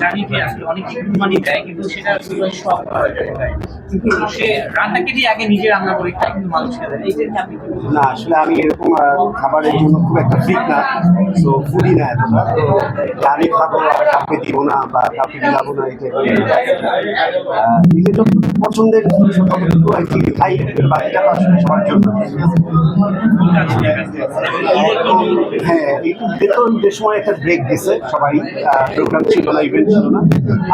জানি আসলে। কুরবানি দেয়, কিন্তু সেটা কিন্তু সে রান্নাকে দিয়ে আগে নিজে রান্না করে খায়, কিন্তু মানুষকে দেয়। না, আসলে আমি এরকম খাবারের জন্য খুব একটা ঠিক না তো ফুডি না এতটা। আমি খাব আর কাউকে দিব না বা কাউকে না নিজের পছন্দের খাই, বাকিটা আসলে সবার জন্য। হ্যাঁ যে সময় একটা ব্রেক দিছে সবাই প্রোগ্রাম ছিল না ইভেন্ট ছিল না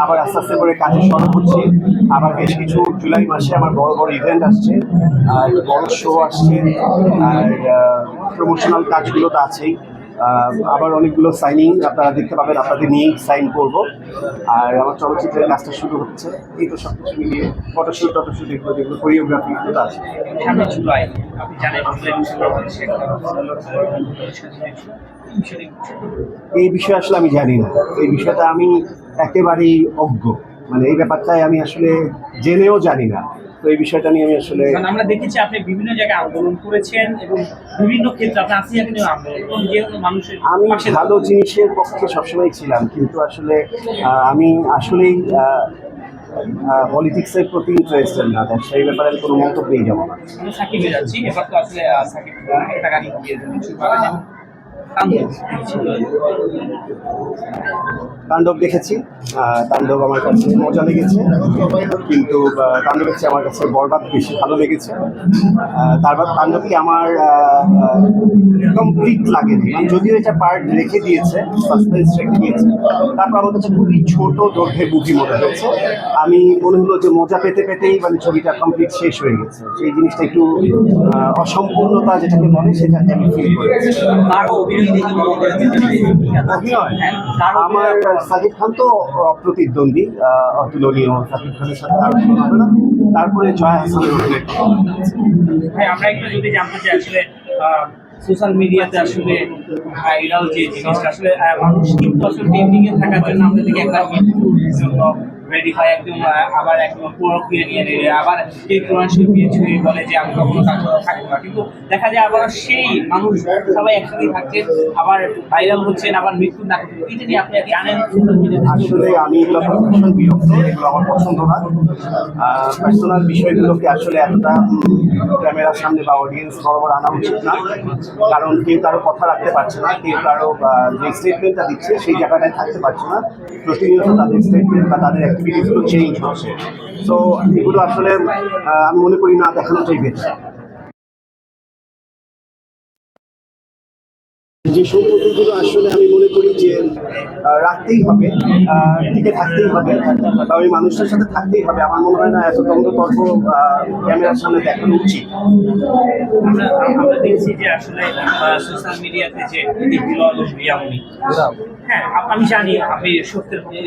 আবার আস্তে আস্তে করে কাজে শুরু হচ্ছে আবার বেশ কিছু জুলাই মাসে আমার বড় বড় ইভেন্ট আসছে আর বড় শো আসছে আর প্রমোশনাল কাজগুলো তো আছেই আবার অনেকগুলো সাইনিং আপনারা দেখতে পাবেন আপনাদের নিয়েই সাইন করব আর আমার চলচ্চিত্রের কাজটা শুরু হচ্ছে এই তো সব কিছু মিলিয়ে ফটোশুট টটোশুট এগুলো যেগুলো কোরিওগ্রাফি এগুলো তো আছে এই বিষয়ে আসলে আমি জানি না এই বিষয়টা আমি একেবারেই অজ্ঞ। মানে এই ব্যাপারটাই আমি আসলে জেনেও জানি না। তো এই বিষয়টা নিয়ে আমি আসলে আমরা দেখেছি আপনি বিভিন্ন জায়গায় আন্দোলন করেছেন এবং বিভিন্ন ক্ষেত্রে আপনি আসিয়া কিন্তু আন্দোলন যেহেতু মানুষের আমি ভালো জিনিসের পক্ষে সবসময় ছিলাম কিন্তু আসলে আমি আসলেই পলিটিক্সের প্রতি ইন্টারেস্টেড না তাই সেই ব্যাপারে আমি কোনো মন্তব্যই যাব না। সাকিবে যাচ্ছি এবার তো আসলে সাকিব একটা গাড়ি তাণ্ডব দেখেছি। তাণ্ডব আমার কাছে মজা লেগেছে। কিন্তু তাণ্ডবের চেয়ে আমার কাছে বরবাদ বেশি ভালো লেগেছে। তারপর তাণ্ডবকে আমার কমপ্লিট লাগেনি। মানে যদিও এটা পার্ট রেখে দিয়েছে সাসপেন্স রেখে দিয়েছে তারপর আমার কাছে খুবই ছোট দৈর্ঘ্যের মুভি মনে হয়েছে। আমি মনে হলো যে মজা পেতে পেতেই মানে ছবিটা কমপ্লিট শেষ হয়ে গেছে। সেই জিনিসটা একটু অসম্পূর্ণতা যেটাকে বলে সেটাকে আমি ফিল করেছি। আমার সাকিব খান তো অপ্রতিদ্বন্দ্বী আহ, অতুলনীয় সাকিব খানের সাথে তারপরে জয়া হাসানের হ্যাঁ আমরা একটু যদি জানতে চাই আসলে সোশ্যাল মিডিয়াতে আসলে ভাইরাল যে জিনিসটা আসলে মানুষ কিন্তু আসলে ট্রেন্ডিং এ থাকার জন্য দেখি একটা রেডি হয় একদম আবার একদম প্রক্রিয়া নিয়ে নিয়ে আবার এই কোরআন শরীফ ছুঁয়ে বলে যে, আমি কখনো সাথে থাকব না। কিন্তু দেখা যায় আবার সেই মানুষ সবাই একসাথে থাকছে। আবার ভাইরাল হচ্ছেন, আবার মৃত্যু না এটা নিয়ে আপনি জানেন, আসলে আমি এগুলো বিরক্ত, এগুলো আমার পছন্দ না। পার্সোনাল বিষয়গুলোকে আসলে এতটা ক্যামেরার সামনে বা অডিয়েন্স বরাবর আনা উচিত না। কারণ কেউ কারও কথা রাখতে পারছে না, কেউ কারও যে স্টেটমেন্টটা দিচ্ছে, সেই জায়গাটায় থাকতে পারছে না। প্রতিনিয়ত তাদের স্টেটমেন্ট বা তাদের অ্যাক্টিভিটিসগুলো চেঞ্জ হচ্ছে তো এগুলো আসলে আমি মনে করি না দেখানোটাই বেটার যে সম্পর্কগুলো আসলে আমি মনে করি যে রাখতেই হবে টিকে থাকতেই হবে বা ওই মানুষটার সাথে থাকতেই হবে। আমার মনে হয় না এত দ্বন্দ্ব তর্ক ক্যামেরার সামনে দেখানো উচিত। আমরা দেখছি যে আসলে সোশ্যাল মিডিয়াতে যে বিলাল রিয়ামনি হ্যাঁ আমি জানি আপনি সত্যের পক্ষে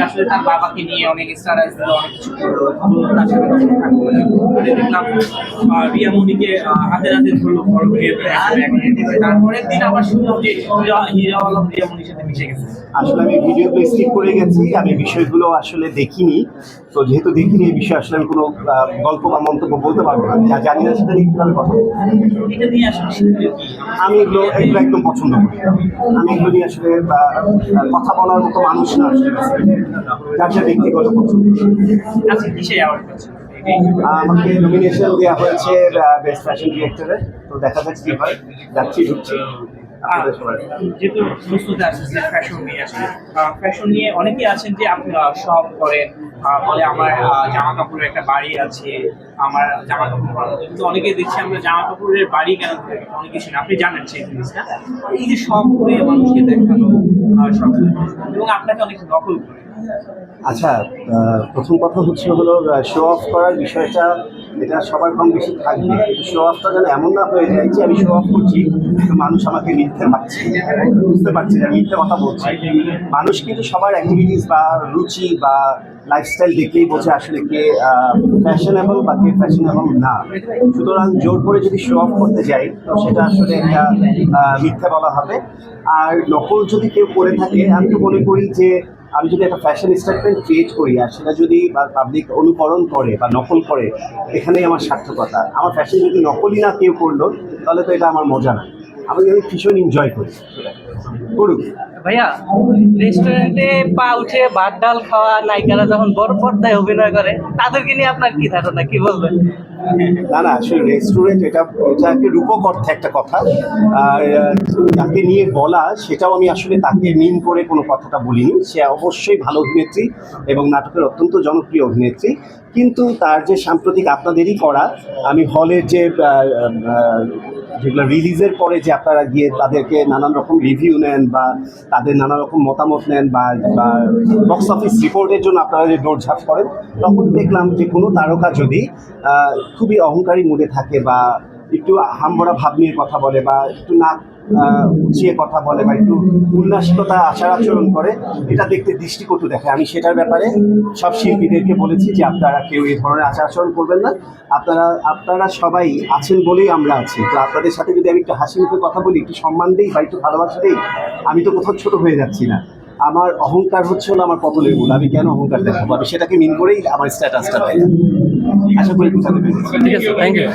আসলে তার বাবাকে নিয়ে অনেক স্টারাইজ দিল অনেক কিছু করল তার সাথে কখনো থাকল না। আমি দেখলাম আহ, রিয়ামনিকে হাতে হাতে ধরলো বড় বিয়ে করে একসাথে একসাথে। তারপরের দিন আবার শুনলাম যে হিরা- হিরা আলম রিয়ামনির সাথে মিশে গেছে। আসলে আমি ভিডিওগুলো স্কিপ করে গেছি আমি বিষয়গুলো আসলে দেখিনি। তো যেহেতু দেখিনি এই বিষয়ে আসলে আমি কোনো গল্প বা মন্তব্য বলতে পারব না। যা জানি না সেটা নিয়ে কীভাবে কথা আমি এগুলো এগুলো একদম পছন্দ করি আমি এগুলো নিয়ে আসলে কথা বলার মতো মানুষ না আসলে। যার যার ব্যক্তিগত পছন্দ। আজকে কিসে অ্যাওয়ার্ড পাচ্ছেন আমাকে নমিনেশন দেওয়া হয়েছে বেস্ট ফ্যাশন ডিরেক্টরে তো দেখা যাচ্ছে কি হয়। যাচ্ছি ঢুকছি। যেহেতু প্রস্তুতি আসছে ফ্যাশন নিয়ে আসলে। ফ্যাশন নিয়ে অনেকেই আছেন যে আপনি সব করেন বলে আমার জামা কাপড়ের একটা বাড়ি আছে, আমার জামা কাপড় কিন্তু অনেকে দেখছি আমরা জামা কাপড়ের বাড়ি কেন অনেক কিছু না আপনি জানেন সেই জিনিসটা। এই যে সব করে মানুষকে দেখানো সব এবং আপনাকে অনেক নকল করে। আচ্ছা প্রথম কথা হচ্ছে হলো শো অফ করার বিষয়টা এটা সবার কম বেশি থাকবে। শো অফটা যেন এমন না হয়ে যায় যে আমি শো অফ করছি, মানুষ আমাকে মিথ্যে পাচ্ছে বুঝতে পারছি যে মিথ্যে কথা বলছি। মানুষ কিন্তু সবার অ্যাক্টিভিটিস বা রুচি বা লাইফস্টাইল দেখলেই বোঝে আসলে কে ফ্যাশনেবল বা কে ফ্যাশনেবল না। সুতরাং জোর করে যদি শো অফ করতে যাই, তো সেটা আসলে একটা মিথ্যে বলা হবে। আর নকল যদি কেউ করে থাকে, আমি তো মনে করি যে আমি যদি একটা ফ্যাশন স্টেটমেন্ট ক্রিয়েট করি আর সেটা যদি বা পাবলিক অনুকরণ করে বা নকল করে, এখানেই আমার সার্থকতা। আমার ফ্যাশন যদি নকলই না কেউ করল, তাহলে তো এটা আমার মজা না। আমি আমি ভীষণ এনজয় করি। করুক ভাইয়া রেস্টুরেন্টে পা উঠে ভাত, ডাল খাওয়া নায়িকারা যখন বড় পর্দায় অভিনয় করে, তাদেরকে নিয়ে আপনার কি ধারণা? কি বলবেন? না না, আসলে রেস্টুরেন্ট এটা এটা একটা রূপক অর্থে একটা কথা। আর তাকে নিয়ে বলা, সেটাও আমি আসলে তাকে মিন করে কোনো কথাটা বলিনি। সে অবশ্যই ভালো অভিনেত্রী এবং নাটকের অত্যন্ত জনপ্রিয় অভিনেত্রী। কিন্তু তার যে সাম্প্রতিক আপনাদেরই করা, আমি হলের যে যেগুলো রিলিজের পরে যে আপনারা গিয়ে তাদেরকে নানান রকম রিভিউ নেন বা তাদের নানা রকম মতামত নেন বা বক্স অফিস রিপোর্টের জন্য আপনারা যে দৌড়ঝাঁপ করেন, তখন দেখলাম যে কোনো তারকা যদি খুবই অহংকারী মুডে থাকে বা একটু হামবড়া ভাব নিয়ে কথা বলে বা একটু নাক উঁচিয়ে কথা বলে বা একটু উল্লাসিকতা আচার আচরণ করে এটা দেখতে দৃষ্টিকটু দেখে। আমি সেটার ব্যাপারে সব শিল্পীদেরকে বলেছি যে আপনারা কেউ এই ধরনের আচার আচরণ করবেন না। আপনারা আপনারা সবাই আছেন বলেই আমরা আছি। তো আপনাদের সাথে যদি আমি একটু হাসি মুখে কথা বলি একটু সম্মান দিই বা একটু ভালোবাসা দিই আমি তো কোথাও ছোট হয়ে যাচ্ছি না। আমার অহংকার হচ্ছে হলো আমার পতলের মূল আমি কেন অহংকার দেখাবো? আমি সেটাকে মিন করেই আমার স্ট্যাটাসটা দেয়। আশা করি বুঝাতে পেরেছি। ঠিক আছে থ্যাংক ইউ